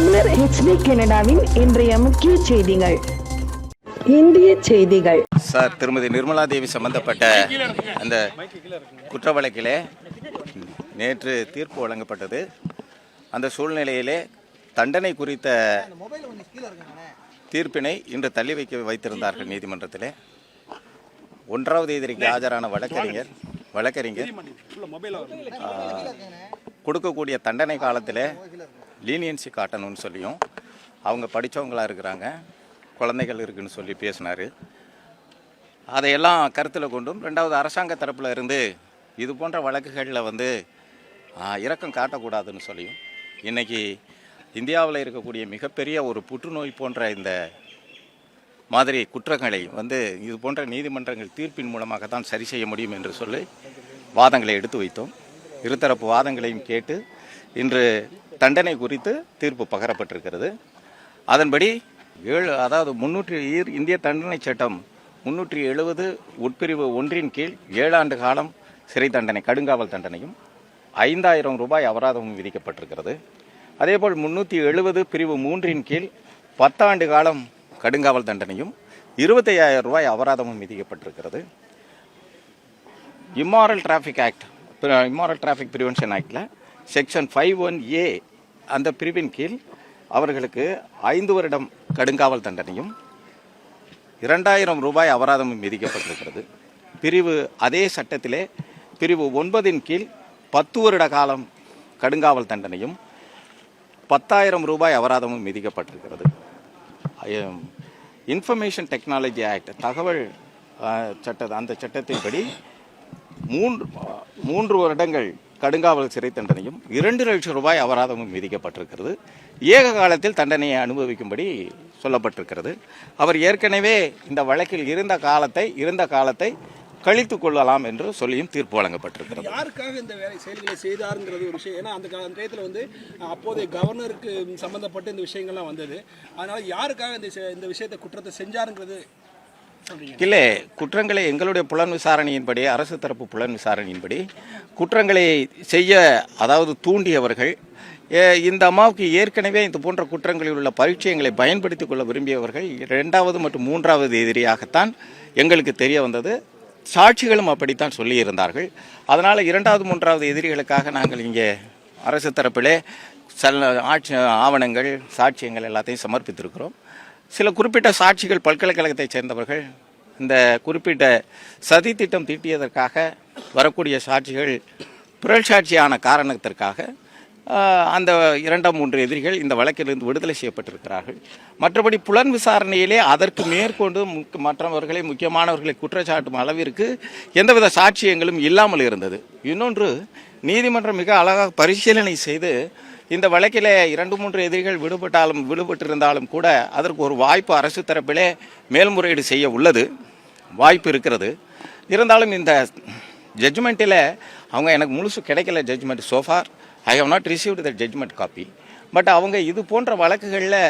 தமிழர் ஹெச்டி கனடாவின் இன்றைய முக்கிய செய்திகள். இந்திய செய்திகள். சார் திருமதி நிர்மலா தேவி சம்பந்தப்பட்ட அந்த குற்ற வழக்கிலே நேற்று தீர்ப்பு வழங்கப்பட்டது. அந்த சூழ்நிலையிலே தண்டனை குறித்த தீர்ப்பினை இன்று தள்ளி வைக்க வைத்திருந்தார்கள் நீதிமன்றத்திலே. ஒன்றாவது எதிரிக்கு ஆஜரான வழக்கறிஞர் வழக்கறிஞர் கொடுக்கக்கூடிய தண்டனை காலத்தில் லீனியன்சி காட்டணும்னு சொல்லியும் அவங்க படித்தவங்களாக இருக்கிறாங்க. குழந்தைகள் இருக்குன்னு சொல்லி பேசினார். அதையெல்லாம் கருத்தில் கொண்டும் ரெண்டாவது அரசாங்க தரப்பில் இருந்து இது போன்ற வழக்குகளில் வந்து இரக்கம் காட்டக்கூடாதுன்னு சொல்லியும் இன்றைக்கி இந்தியாவில் இருக்கக்கூடிய மிகப்பெரிய ஒரு புற்றுநோய் போன்ற இந்த மாதிரி குற்றங்களை வந்து இது போன்ற நீதிமன்றங்கள் தீர்ப்பின் மூலமாக தான் சரி செய்ய முடியும் என்று சொல்லி வாதங்களை எடுத்து வைத்தோம். இருதரப்பு வாதங்களையும் கேட்டு இன்று தண்டனை குறித்து தீர்ப்பு பகரப்பட்டிருக்கிறது. அதன்படி ஏழு அதாவது முன்னூற்றி ஈர் இந்திய தண்டனை சட்டம் முன்னூற்றி எழுபது உட்பிரிவு ஒன்றின் கீழ் ஏழாண்டு காலம் சிறை தண்டனை கடுங்காவல் தண்டனையும் ஐந்தாயிரம் ரூபாய் அபராதமும் விதிக்கப்பட்டிருக்கிறது. அதேபோல் முன்னூற்றி எழுபது பிரிவு மூன்றின் கீழ் பத்தாண்டு காலம் கடுங்காவல் தண்டனையும் இருபத்தையாயிரம் ரூபாய் அபராதமும் விதிக்கப்பட்டிருக்கிறது. Immoral traffic act immoral traffic prevention ஆக்டில் செக்ஷன் ஃபைவ் ஒன் ஏ அந்த பிரிவின் கீழ் அவர்களுக்கு ஐந்து வருடம் கடுங்காவல் தண்டனையும் இரண்டாயிரம் ரூபாய் அபராதமும் விதிக்கப்பட்டிருக்கிறது. பிரிவு அதே சட்டத்திலே பிரிவு ஒன்பதின் கீழ் பத்து வருட காலம் கடுங்காவல் தண்டனையும் பத்தாயிரம் ரூபாய் அபராதமும் விதிக்கப்பட்டிருக்கிறது. இன்ஃபர்மேஷன் டெக்னாலஜி ஆக்ட் தகவல் சட்ட அந்த சட்டத்தின்படி மூன்று மூன்று வருடங்கள் கடுங்காவல் சிறை தண்டனையும் இரண்டு லட்சம் ரூபாய் அபராதமும் விதிக்கப்பட்டிருக்கிறது. ஏக காலத்தில் தண்டனையை அனுபவிக்கும்படி சொல்லப்பட்டிருக்கிறது. அவர் ஏற்கனவே இந்த வழக்கில் இருந்த காலத்தை இருந்த காலத்தை கழித்து கொள்ளலாம் என்று சொல்லியும் தீர்ப்பு வழங்கப்பட்டிருக்கிறது. யாருக்காக இந்த வேலை செயல்களை செய்தாருங்கிறது ஒரு விஷயம். ஏன்னா அந்த நேரத்தில் டயத்தில் வந்து அப்போதைய கவர்னருக்கு சம்பந்தப்பட்ட இந்த விஷயங்கள்லாம் வந்தது. அதனால யாருக்காக இந்த இந்த விஷயத்தை குற்றத்தை செஞ்சாருங்கிறது இல்லை குற்றங்களை எங்களுடைய புலன் விசாரணையின்படி அரசு தரப்பு புலன் விசாரணையின்படி குற்றங்களை செய்ய அதாவது தூண்டியவர்கள் இந்த அம்மாவுக்கு ஏற்கனவே இந்த போன்ற குற்றங்களில் உள்ள பரிச்சயங்களை பயன்படுத்தி கொள்ள விரும்பியவர்கள் இரண்டாவது மற்றும் மூன்றாவது எதிரியாகத்தான் எங்களுக்கு தெரிய வந்தது. சாட்சிகளும் அப்படித்தான் சொல்லியிருந்தார்கள். அதனால் இரண்டாவது மூன்றாவது எதிரிகளுக்காக நாங்கள் இங்கே அரசு தரப்பிலே சல் ஆட்சி ஆவணங்கள் சாட்சியங்கள் எல்லாத்தையும் சமர்ப்பித்திருக்கிறோம். சில குறிப்பிட்ட சாட்சிகள் பல்கலைக்கழகத்தைச் சேர்ந்தவர்கள் இந்த குறிப்பிட்ட சதி திட்டம் தீட்டியதற்காக வரக்கூடிய சாட்சிகள் புரள் சாட்சியான காரணத்திற்காக அந்த இரண்டாம் மூன்று எதிரிகள் இந்த வழக்கிலிருந்து விடுதலை செய்யப்பட்டிருக்கிறார்கள். மற்றபடி புலன் விசாரணையிலே அதற்கு மேற்கொண்டு முக்க- மற்றவர்களை முக்கியமானவர்களை குற்றச்சாட்டும் அளவிற்கு எந்தவித சாட்சியங்களும் இல்லாமல் இருந்தது. இன்னொன்று நீதிமன்றம் மிக அழகாக பரிசீலனை செய்து இந்த வழக்கில் இரண்டு மூன்று எதிரிகள் விடுபட்டாலும் விடுபட்டிருந்தாலும் கூட அதற்கு ஒரு வாய்ப்பு அரசு தரப்பிலே மேல்முறையீடு செய்ய உள்ளது. வாய்ப்பு இருக்கிறது. இருந்தாலும் இந்த ஜட்ஜ்மெண்ட்டில் அவங்க எனக்கு முழுசு கிடைக்கல judgement so far I have not received the judgement copy but அவங்க இது போன்ற வழக்குகளில்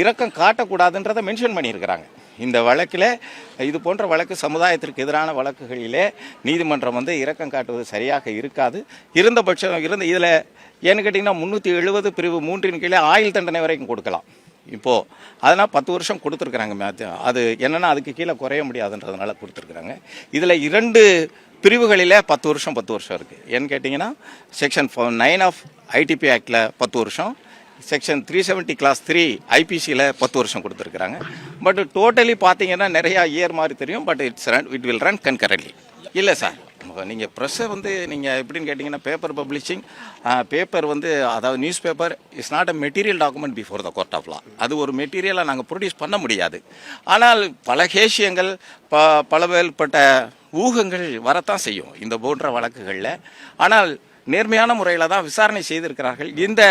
இரக்கம் காட்டக்கூடாதுன்றதை மென்ஷன் பண்ணியிருக்கிறாங்க. இந்த வழக்கில் இது போன்ற வழக்கு சமுதாயத்திற்கு எதிரான வழக்குகளிலே நீதிமன்றம் வந்து இரக்கம் காட்டுவது சரியாக இருக்காது. இருந்த பட்சம் இருந்த இதில் ஏன்னு கேட்டிங்கன்னா முந்நூற்றி எழுபது பிரிவு மூன்றின் கீழே ஆயுள் தண்டனை வரைக்கும் கொடுக்கலாம். இப்போது அதனால் பத்து வருஷம் கொடுத்துருக்குறாங்க மேத் அது என்னென்னா அதுக்கு கீழே குறைய முடியாதுன்றதுனால கொடுத்துருக்குறாங்க. இதில் இரண்டு பிரிவுகளில் பத்து வருஷம் பத்து வருஷம் இருக்குது ஏன்னு கேட்டிங்கன்னா செக்ஷன் நைன் ஆஃப் ஐடிபி ஆக்டில் பத்து வருஷம் section three seventy clause three ஐபிசியில் பத்து வருஷம் கொடுத்துருக்குறாங்க. பட் டோட்டலி பார்த்தீங்கன்னா நிறையா இயர் மாதிரி தெரியும். But it's run it will run concurrently இல்லை சார் நீங்கள் ப்ரெஸ்ஸை வந்து நீங்கள் எப்படின்னு கேட்டிங்கன்னா பேப்பர் பப்ளிஷிங் பேப்பர் வந்து அதாவது newspaper is not a material document before the court of law அது ஒரு மெட்டீரியலாக நாங்கள் ப்ரொடியூஸ் பண்ண முடியாது. ஆனால் பல கேஷியங்கள் ப பலவேல்பட்ட ஊகங்கள் வரத்தான் செய்யும் இந்த போன்ற வழக்குகளில். ஆனால் நேர்மையான முறையில் தான் விசாரணை செய்திருக்கிறார்கள். இந்த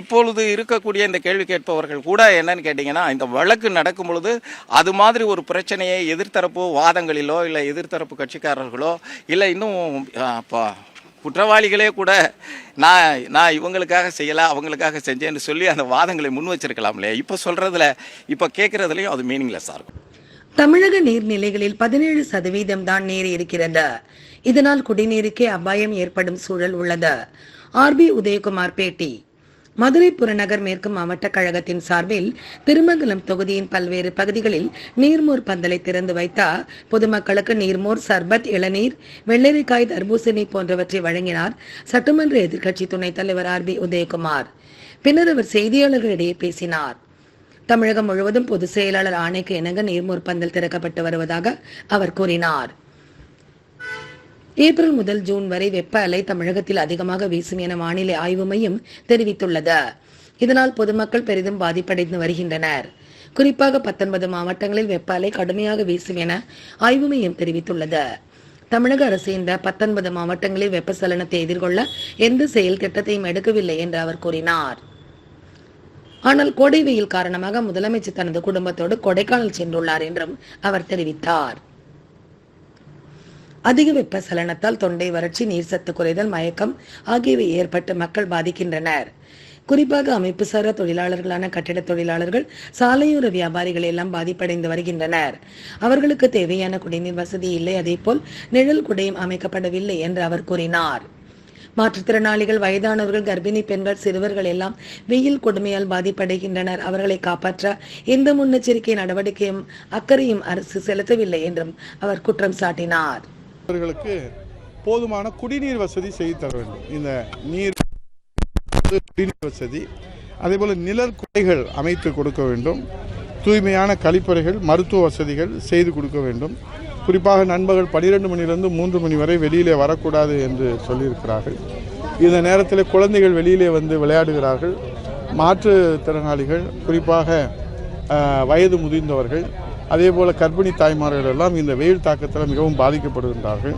இப்பொழுது இருக்கக்கூடிய இந்த கேள்வி கேட்பவர்கள் கூட என்னன்னு கேட்டிங்கன்னா இந்த வழக்கு நடக்கும் பொழுது அது மாதிரி ஒரு பிரச்சனையை எதிர்த்தரப்பு வாதங்களிலோ இல்லை எதிர்த்தரப்பு கட்சிக்காரர்களோ இல்லை இன்னும் இப்போ குற்றவாளிகளே கூட நான் நான் இவங்களுக்காக செய்யலை அவங்களுக்காக செஞ்சேன்னு சொல்லி அந்த வாதங்களை முன் வச்சிருக்கலாம் இல்லையா இப்போ சொல்கிறதுல இப்போ கேட்குறதுலையும் அது மீனிங்லெஸ்ஸாக இருக்கும். தமிழக நீர்நிலைகளில் பதினேழு சதவீதம் தான் நீர் இருக்கிறது. இதனால் குடிநீருக்கே அபாயம் ஏற்படும் சூழல் உள்ளது. ஆர்பி உதயகுமார் பேட்டி. மதுரை புறநகர் மேற்கு மாவட்ட கழகத்தின் சார்பில் திருமங்கலம் தொகுதியின் பல்வேறு பகுதிகளில் நீர்மோர் பந்தலை திறந்து வைத்தார் பொதுமக்களுக்கு நீர்மோர் சர்பத் இளநீர் வெள்ளரிக்காய் தர்பூசணி போன்றவற்றை வழங்கினார் சட்டமன்ற எதிர்க்கட்சி துணைத் தலைவர் ஆர் பி உதயகுமார். பின்னர் அவர் செய்தியாளர்களிடையே பேசினார். தமிழகம் முழுவதும் பொதுச் செயலாளர் ஆணைக்கு இணங்க நீர்மோர் பந்தல் திறக்கப்பட்டு வருவதாக அவர் கூறினார். ஏப்ரல் முதல் ஜூன் வரை வெப்ப அலை தமிழகத்தில் அதிகமாக வீசும் என வானிலை ஆய்வு மையம் தெரிவித்துள்ளது. இதனால் பொதுமக்கள் பெரிதும் பாதிப்படைந்து வருகின்றனர். குறிப்பாக பத்தொன்பது மாவட்டங்களில் வெப்ப அலை கடுமையாக வீசும் என ஆய்வு மையம் தெரிவித்துள்ளது. தமிழக அரசு இந்த பத்தொன்பது மாவட்டங்களில் வெப்பசலனத்தை எதிர்கொள்ள எந்த செயல் திட்டத்தையும் எடுக்கவில்லை என்று அவர் கூறினார். ஆனால் கோடை வெயில் காரணமாக முதலமைச்சர் தனது குடும்பத்தோடு கொடைக்கானல் சென்றுள்ளார் என்றும் அவர் தெரிவித்தார். அதிக வெப்ப சலனத்தால் தொண்டை வறட்சி நீர் சத்து குறைதல் மயக்கம் ஆகியவை ஏற்பட்டு மக்கள் பாதிக்கின்றனர். குறிப்பாக அமைப்புசாரா தொழிலாளர்களான கட்டிட தொழிலாளர்கள் சாலையோர வியாபாரிகள் எல்லாம் பாதிப்படைந்து வருகின்றனர். அவர்களுக்கு தேவையான குடிநீர் வசதி இல்லை. அதேபோல் நிழல் குடையும் அமைக்கப்படவில்லை என்று அவர் கூறினார். மாற்றுத்திறனாளிகள் வயதானவர்கள் கர்ப்பிணி பெண்கள் சிறுவர்கள் எல்லாம் வெயில் கொடுமையால் பாதிப்படைகின்றனர். அவர்களை காப்பாற்ற எந்த முன்னெச்சரிக்கை நடவடிக்கையும் அக்கறையும் அரசு செலுத்தவில்லை என்றும் அவர் குற்றம் சாட்டினார். அவர்களுக்கு போதுமான குடிநீர் வசதி செய்து தர வேண்டும். இந்த நீர் குடிநீர் வசதி அதேபோல் நிழல் குடைகள் அமைத்து கொடுக்க வேண்டும். தூய்மையான கழிப்பறைகள் மருத்துவ வசதிகள் செய்து கொடுக்க வேண்டும். குறிப்பாக நண்பர்கள் பனிரெண்டு மணிலிருந்து மூன்று மணி வரை வெளியிலே வரக்கூடாது என்று சொல்லியிருக்கிறார்கள். இந்த நேரத்தில் குழந்தைகள் வெளியிலே வந்து விளையாடுகிறார்கள். மாற்றுத்திறனாளிகள் குறிப்பாக வயது முதிர்ந்தவர்கள் அதே போல் கர்ப்பிணி தாய்மார்கள் எல்லாம் இந்த வெயில் தாக்கத்தில் மிகவும் பாதிக்கப்படுகின்றார்கள்.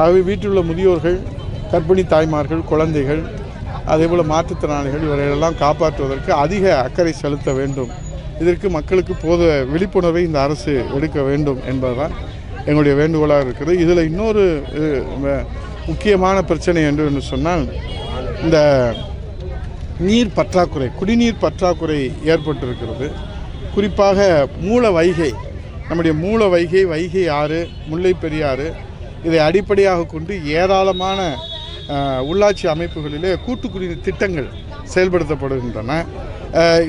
ஆகவே வீட்டில் உள்ள முதியோர்கள் கர்ப்பிணி தாய்மார்கள் குழந்தைகள் அதே போல் மாற்றுத்திறனாளிகள் இவர்களெல்லாம் காப்பாற்றுவதற்கு அதிக அக்கறை செலுத்த வேண்டும். இதற்கு மக்களுக்கு போத விழிப்புணர்வை இந்த அரசு எடுக்க வேண்டும் என்பதுதான் எங்களுடைய வேண்டுகோளாக இருக்குது இதில் இன்னொரு முக்கியமான பிரச்சனை என்று என்று சொன்னால் இந்த நீர் பற்றாக்குறை குடிநீர் பற்றாக்குறை ஏற்பட்டிருக்கிறது. குறிப்பாக மூல வைகை நம்முடைய மூல வைகை வைகை ஆறு முல்லை பெரியாறு இதை அடிப்படையாக கொண்டு ஏராளமான உள்ளாட்சி அமைப்புகளிலே கூட்டு குடிநீர் திட்டங்கள் செயல்படுத்தப்படுகின்றன.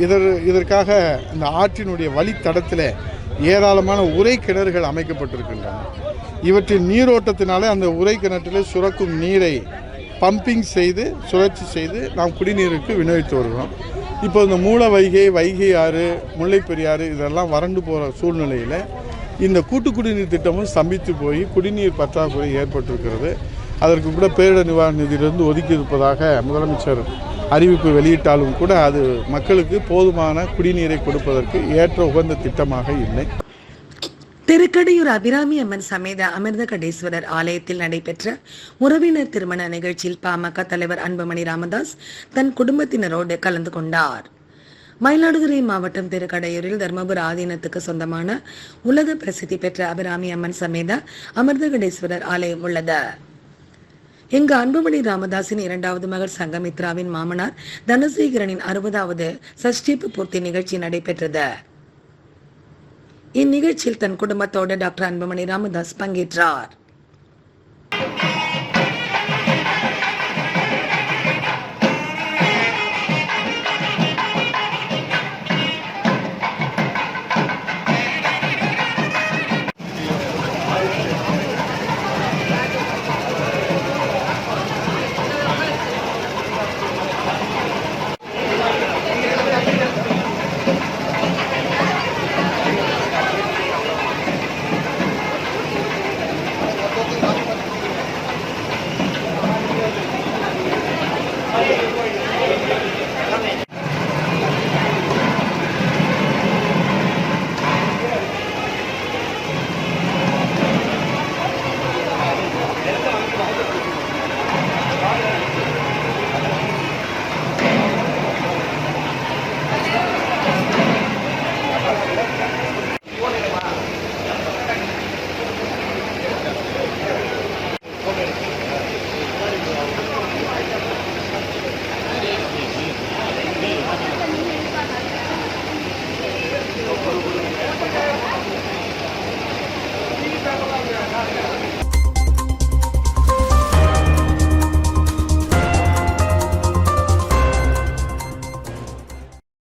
இதர் இதற்காக இந்த ஆற்றினுடைய வழித்தடத்தில் ஏராளமான உரை கிணறுகள் அமைக்கப்பட்டிருக்கின்றன. இவற்றின் நீரோட்டத்தினாலே அந்த உரை கிணற்றிலே சுரக்கும் நீரை பம்பிங் செய்து சுழற்சி செய்து நாம் குடிநீருக்கு விநியோகித்து வருகிறோம். இப்போ இந்த மூல வைகை வைகை ஆறு முல்லைப்பெரியாறு இதெல்லாம் வறண்டு போகிற சூழ்நிலையில் இந்த கூட்டு குடிநீர் திட்டமும் ஸ்தம்பித்து போய் குடிநீர் பற்றாக்குறை ஏற்பட்டிருக்கிறது. அதற்கு கூட பேரிடர் நிவாரண நிதியிலிருந்து ஒதுக்கி இருப்பதாக முதலமைச்சர் அறிவிப்பு வெளியிட்டாலும் கூட அது மக்களுக்கு போதுமான குடிநீரை கொடுப்பதற்கு ஏற்ற உகந்த திட்டமாக இல்லை. திருக்கடையூர் அபிராமி அம்மன் சமேத அமிர்த கடேஸ்வரர் ஆலயத்தில் நடைபெற்ற உறவினர் திருமண நிகழ்ச்சியில் பாமக தலைவர் அன்புமணி ராமதாஸ் தன் குடும்பத்தினரோடு கலந்து கொண்டார். மயிலாடுதுறை மாவட்டம் திருக்கடையூரில் தர்மபுர ஆதீனத்துக்கு சொந்தமான உலக பிரசித்தி பெற்ற அபிராமி அம்மன் சமேத அமிர்த கடேஸ்வரர் ஆலயம் உள்ளது. இங்கு அன்புமணி ராமதாஸின் இரண்டாவது மகள் சங்கமித்ராவின் மாமனார் தனசேகரனின் அறுபதாவது சஷ்டிப்பு பூர்த்தி நிகழ்ச்சி நடைபெற்றது. இந்நிகழ்ச்சியில் தன் குடும்பத்தோடு டாக்டர் அன்புமணி ராமதாஸ் பங்கேற்றார்.